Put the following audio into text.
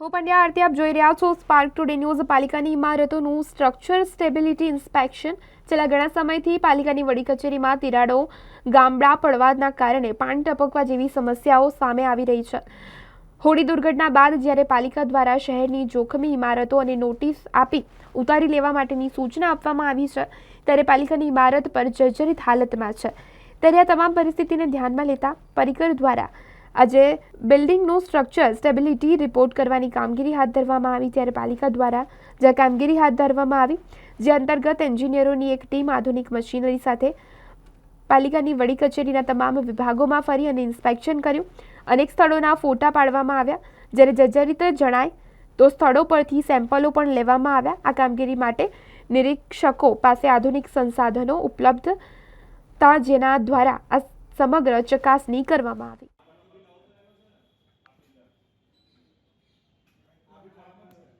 હું પંડ્યા આરતી આપ જોઈ રહ્યા છો સ્પાર્ક ટુડે ન્યૂઝ પાલિકાની ઇમારતોનું સ્ટ્રક્ચર સ્ટેબિલિટી ઇન્સ્પેક્શન છેલ્લા ઘણા સમયથી પાલિકાની વડી કચેરીમાં તિરાડો, ગામડા પડવાના કારણે પાણી ટપકવા જેવી સમસ્યાઓ સામે આવી રહી છે. હોડી દુર્ઘટના બાદ જ્યારે પાલિકા દ્વારા શહેરની જોખમી ઇમારતો અને નોટિસ આપી ઉતારી લેવા માટેની સૂચના આપવામાં આવી છે, ત્યારે પાલિકાની ઇમારત પર જર્જરિત હાલતમાં છે. ત્યારે આ તમામ પરિસ્થિતિને ધ્યાનમાં લેતા પરિકર દ્વારા આજે બિલ્ડિંગનું સ્ટ્રક્ચર, સ્ટેબિલિટી રિપોર્ટ કરવાની કામગીરી હાથ ધરવામાં આવી ત્યારે પાલિકા દ્વારા જે કામગીરી હાથ ધરવામાં આવી, જે અંતર્ગત એન્જિનિયરોની એક ટીમ, આધુનિક મશીનરી સાથે પાલિકાની વડી કચેરીના તમામ વિભાગોમાં ફરી અને ઇન્સ્પેક્શન કર્યું. અનેક સ્થળોના ફોટા પાડવામાં આવ્યા. જ્યારે જર્જરિત જણાય તો સ્થળો પરથી સેમ્પલો પણ લેવામાં આવ્યા. આ કામગીરી માટે નિરીક્ષકો પાસે આધુનિક સંસાધનો ઉપલબ્ધતા જેના દ્વારા આ સમગ્ર ચકાસણી કરવામાં આવી. Department.